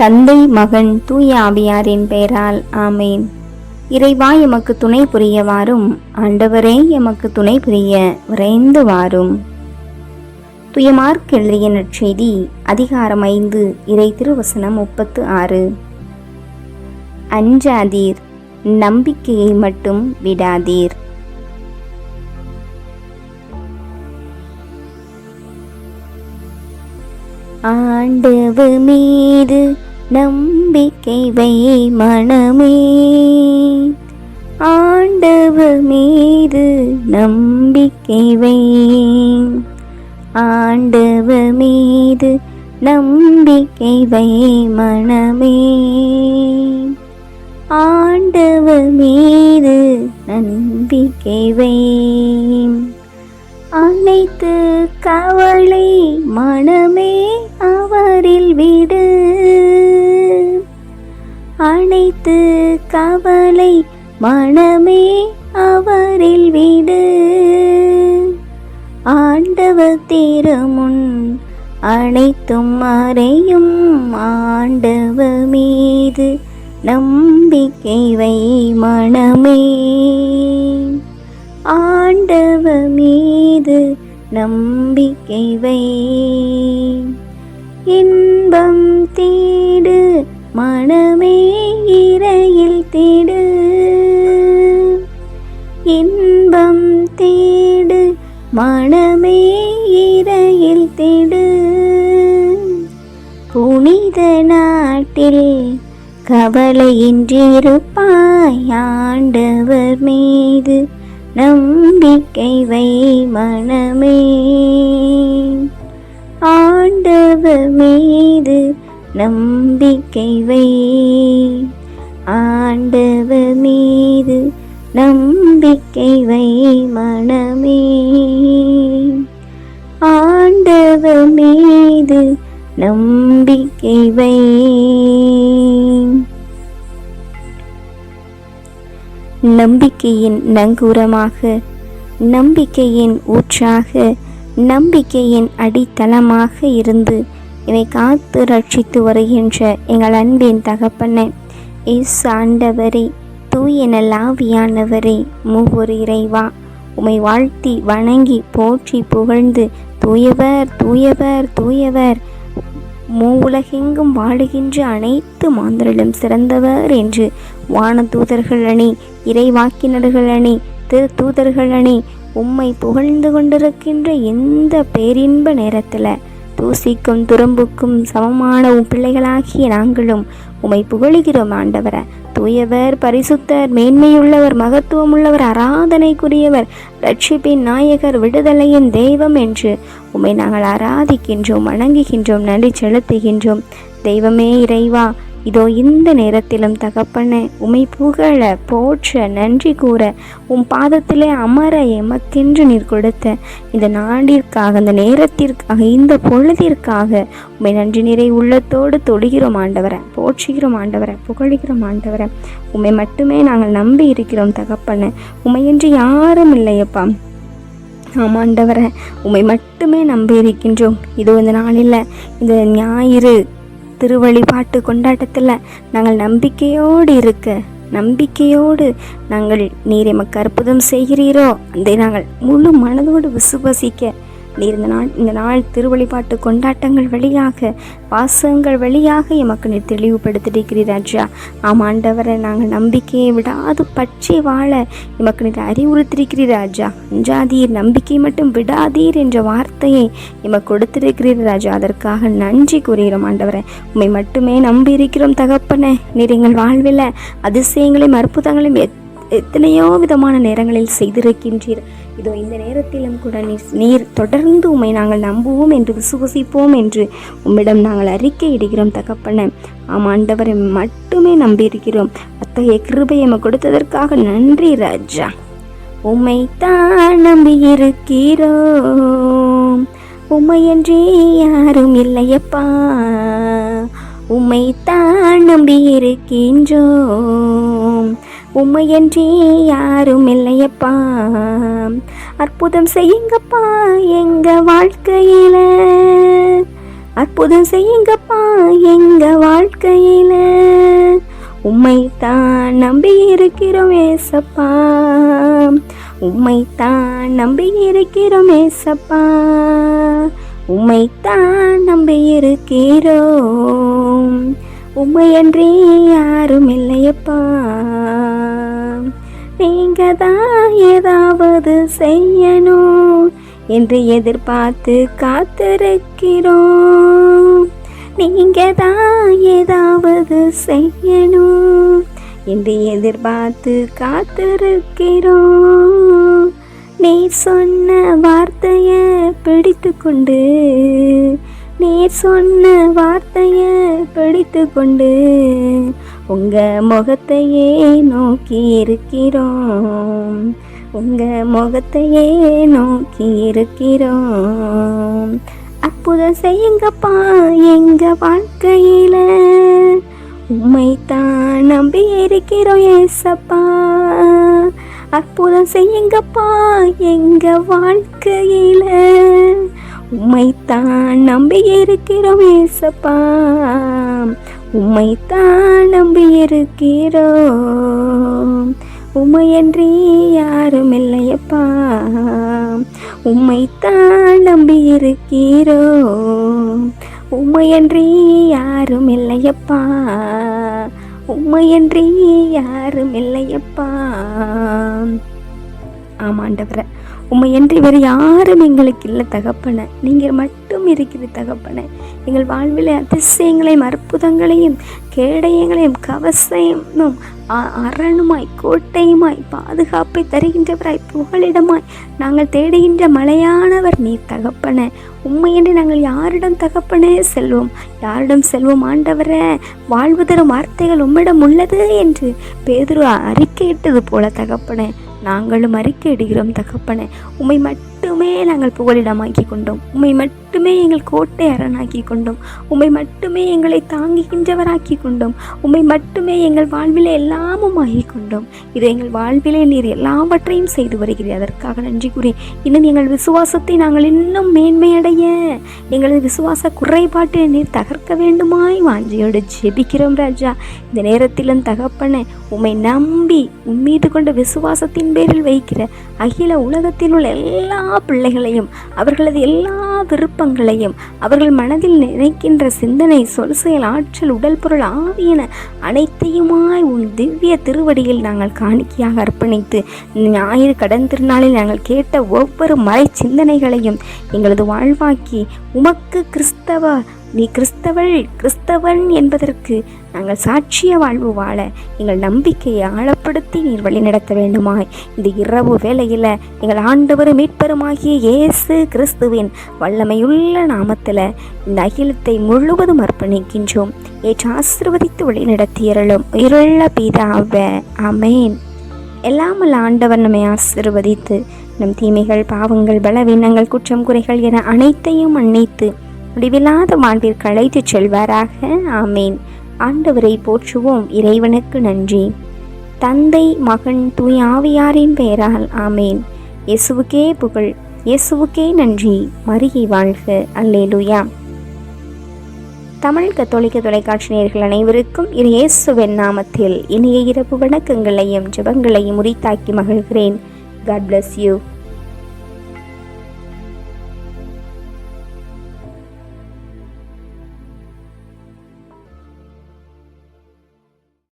தந்தை மகன் தூய ஆவியாரின் பெயரால் ஆமேன். இறைவா எமக்கு துணை புரியவாறும் ஆண்டவரே எமக்கு துணை புரிய விரைந்து வாரும் துயமார்க் எழுதிய நற்செய்தி அதிகாரம் ஐந்து இறை திருவசனம் முப்பத்து ஆறு. அஞ்சாதீர் நம்பிக்கையை மட்டும் விடாதீர். ஆண்டவு மீது நம்பிக்கை வை மனமே. ஆண்டவு மீது நம்பிக்கை வை. ஆண்டவு மீது நம்பிக்கை வை மனமே. ஆண்டவு மீது நம்பிக்கை வை. அனைத்து கவலை மனமே. வைத்து கவலை மனமே அவரில் விடு. ஆண்டவர் திருமுன் அனைத்தும் மறையும் ஆண்டவ மீது நம்பிக்கை வை மனமே. ஆண்டவ மீது நம்பிக்கை வை. இன்பம் தேடு மனமே இரையில் தேடு. இன்பம் தேடு. மனமே இரையில் தேடு. புனித நாட்டில் கவலையின்றிருப்பாய் ஆண்டவர் மீது. நம்பிக்கை வை மனமே நம்பிக்கை வை. ஆண்டவர் மீது நம்பிக்கை வை மனமே. ஆண்டவர் மீது நம்பிக்கை வை. நம்பிக்கையின் நங்கூரமாக நம்பிக்கையின் ஊற்றாக நம்பிக்கையின் அடித்தளமாக இருந்து இவை காத்து ரட்சித்து வருகின்ற எங்கள் அன்பின் தகப்பன இஸ் ஆண்டவரே தூய நல்லாவியானவரே மூவொரு இறைவா உமை வாழ்த்தி வணங்கி போற்றி புகழ்ந்து தூயவர் தூயவர் தூயவர். மூ உலகெங்கும் வாழுகின்ற அனைத்து மாந்தரிலும் சிறந்தவர் என்று வான தூதர்கள் அணி இறைவாக்கினர்கள் அணி திரு தூதர்கள் அணி உம்மை புகழ்ந்து கொண்டிருக்கின்ற இந்த பேரின்ப நேரத்தில் தூசிக்கும் துரும்புக்கும் சமமான உம் பிள்ளைகளாகிய நாங்களும் உம்மை புகழுகிறோம் ஆண்டவர. தூயவர் பரிசுத்தர் மேன்மையுள்ளவர் மகத்துவமுள்ளவர் ஆராதனைக்குரியவர் ரட்சிப்பின் நாயகர் விடுதலையின் தெய்வம் என்று உம்மை நாங்கள் ஆராதிக்கின்றோம் வணங்குகின்றோம் நன்றி செலுத்துகின்றோம். தெய்வமே இறைவா இதோ இந்த நேரத்திலும் தகப்பனே உமை புகழ போற்ற நன்றி கூற உம் பாதத்திலே அமர எமக்கென்று நீர் கொடுத்த இந்த நாடிற்காக இந்த நேரத்திற்காக இந்த பொழுதிற்காக உமை நன்றி நிறை உள்ளத்தோடு தொழுகிறோம் ஆண்டவரை போற்றுகிறோம் ஆண்டவரை புகழுகிறோம் ஆண்டவரை. உம்மை மட்டுமே நாங்கள் நம்பி இருக்கிறோம் தகப்பனே. உமையின்றி யாரும் இல்லையப்பா. ஆமாண்டவரை உம்மை மட்டுமே நம்பி இருக்கின்றோம். இதோ இந்த நாளில் இந்த ஞாயிறு திருவழிபாட்டு கொண்டாட்டத்தில் நாங்கள் நம்பிக்கையோடு இருக்க நம்பிக்கையோடு நாங்கள் நீர் எமக்கு அற்புதம் செய்கிறீரோ அதை நாங்கள் முழு மனதோடு விசுவசிக்க நீர் இந்த நாள் இந்த நாள் திருவழிபாட்டு கொண்டாட்டங்கள் வழியாக வாசகங்கள் வழியாக எமக்கு நீர் தெளிவுபடுத்திருக்கிறீர் ராஜா. ஆமாண்டவரை நாங்கள் நம்பிக்கையை விடாது பற்றி வாழ எமக்கு நீர் அறிவுறுத்திருக்கிறீர் ராஜா. அஞ்சாதீர் நம்பிக்கை மட்டும் விடாதீர் என்ற வார்த்தையை எமக்கு கொடுத்திருக்கிறீர் ராஜா. அதற்காக நன்றி கூறுகிறோம் ஆண்டவரை. உண்மை மட்டுமே நம்பி இருக்கிறோம் தகப்பன. நீர் எங்கள் வாழ்வில் அதிசயங்களையும் அற்புதங்களையும் எத் எத்தனையோ விதமான நேரங்களில் செய்திருக்கின்றீர். இதோ இந்த நேரத்திலும் கூட நீர் நீர் தொடர்ந்து உம்மை நாங்கள் நம்புவோம் என்று விசுவசிப்போம் என்று உம்மிடம் நாங்கள் அறிக்கை இடுகிறோம் தகப்பன ஆண்டவரை மட்டுமே நம்பியிருக்கிறோம். அத்தகைய கிருபையை எமக்கு கொடுத்ததற்காக நன்றி ராஜா. உம்மை தான் நம்பியிருக்கிறோம். உம்மையன்றி யாரும் இல்லையப்பா. உம்மை தான் நம்பியிருக்கின்றோம். உம்மையன்றி யாரும் இல்லையப்பா அற்புதம் செய்யுங்கப்பா எங்க வாழ்க்கையில. அற்புதம் செய்யுங்கப்பா எங்க வாழ்க்கையில. தான் நம்பி இருக்கிறோம் ஏசப்பா. தான் நம்பி இருக்கிறோம் ஏசப்பா. தான் நம்பி இருக்கிறோம். உம்மையன்றி யாரும் இல்லையப்பா நீங்க தான் ஏதாவது செய்யணும் என்று எதிர்பார்த்து காத்திருக்கிறோம். நீங்க தான் ஏதாவது செய்யணும் என்று எதிர்பார்த்து காத்திருக்கிறோம். நீ சொன்ன வார்த்தையை பிடித்து கொண்டு நீர் சொன்ன வார்த்தைய பிடித்து கொண்டு உங்க முகத்தையே நோக்கி இருக்கிறோம். உங்க முகத்தையே நோக்கி இருக்கிறோம். அற்புதம் செய்யுங்கப்பா எங்க வாழ்க்கையில. உம்மைத்தான் நம்பி இருக்கிறோம் ஏசப்பா. அற்புதம் செய்யுங்கப்பா எங்க வாழ்க்கையில. உம்மைத்தான் நம்பி இருக்கிறோம் ஏசப்பா. உம்மைத்தான் நம்பி இருக்கிறோம். உமையன்றி யாரும் இல்லையப்பா. உம்மைத்தான் நம்பி இருக்கிறோம். உமையன்றி யாரும் இல்லையப்பா. உம்மையன்றி யாரும் இல்லையப்பா. ஆமாண்டவரை. உண்மையன்றி வேறு யாரும் எங்களுக்கு இல்லை தகப்பன. நீங்கள் மட்டும் இருக்கிற தகப்பன. எங்கள் வாழ்வில் அதிசயங்களையும் அற்புதங்களையும் கேடயங்களையும் கவசமும் அரணுமாய் கோட்டையுமாய் பாதுகாப்பை தருகின்றவராய் புகலிடமாய் நாங்கள் தேடுகின்ற மலையானவர் நீ தகப்பன. உண்மையன்றி நாங்கள் யாரிடம் தகப்பனே செல்வோம்? யாரிடம் செல்வோம் ஆண்டவர? வாழ்வு தரும் வார்த்தைகள் உம்மிடம் உள்ளது என்று பேதுரு அறிக்கையிட்டது போல தகப்பன. நாங்களும் அறிக்கையிடுகிறோம் தகப்பனே. உமை மட்டும் மட்டுமே நாங்கள் புகலிடமாக்கி கொண்டோம். உம்மை மட்டுமே எங்கள் கோட்டை அரணாக்கி கொண்டோம். உம்மை மட்டுமே எங்களை தாங்குகின்றவராக்கி கொண்டோம். உம்மை மட்டுமே எங்கள் வாழ்விலே எல்லாமும் ஆகி கொண்டோம். இதை எங்கள் வாழ்விலே நீர் எல்லாவற்றையும் செய்து வருகிறீர். அதற்காக நன்றி கூறி இன்னும் எங்கள் விசுவாசத்தை நாங்கள் இன்னும் மேன்மையடைய எங்களது விசுவாச குறைபாட்டை நீர் தகர்க்க வேண்டுமாய் வாஞ்சியோடு ஜெபிக்கிறோம் ராஜா. இந்த நேரத்திலும் தகப்பன உம்மை நம்பி உம்மீது கொண்ட விசுவாசத்தின் பேரில் வைக்கிற அகில உலகத்தில் உள்ள எல்லா பிள்ளைகளையும் அவர்களது எல்லா விருப்பங்களையும் அவர்கள் மனதில் நினைக்கின்ற சிந்தனை சொல் செயல் ஆற்றல் உடல் பொருள் ஆவியன அனைத்தையுமாய் உன் திவ்ய திருவடியில் நாங்கள் காணிக்கையாக அர்ப்பணித்து ஞாயிறு கடன் திருநாளில் நாங்கள் கேட்ட ஒவ்வொரு மறை சிந்தனைகளையும் எங்களது வாழ்வாக்கி உமக்கு கிறிஸ்தவ நீ கிறிஸ்தவள் கிறிஸ்தவன் என்பதற்கு நாங்கள் சாட்சிய வாழ்வு வாழ எங்கள் நம்பிக்கையை ஆழப்படுத்தி நீர் வழிநடத்த வேண்டுமாய். இந்த இரவு வேளையில் எங்கள் ஆண்டவர் மீட்பருமாகிய இயேசு கிறிஸ்துவின் வல்லமையுள்ள நாமத்தில் இந்த அகிலத்தை முழுவதும் அர்ப்பணிக்கின்றோம். ஏற்று ஆசிர்வதித்து வழிநடத்தியறலும் இருள்ள பீதாவ அமேன் எல்லாமல் ஆண்டவர் நம்மை ஆசிர்வதித்து நம் தீமைகள் பாவங்கள் பலவீனங்கள் குற்றம் குறைகள் என அனைத்தையும் மன்னித்து முடிவில்லாத வாழ்விற்கு அழைத்துச் செல்வாராக. ஆமேன். ஆண்டவரை போற்றுவோம். இறைவனுக்கு நன்றி. தந்தை மகன் தூய் ஆவியாரின் பெயரால் ஆமேன். இயேசுவுக்கே புகழ். இயேசுவுக்கே நன்றி. மரியை வாழ்க. அல்லேலுயா. தமிழ் கத்தோலிக்க தொலைக்காட்சி நேர்கள் அனைவருக்கும் இரு இயேசுவின் நாமத்தில் இனிய இரவு வணக்கங்களையும் ஜெபங்களையும் உரித்தாக்கி மகிழ்கிறேன். God bless you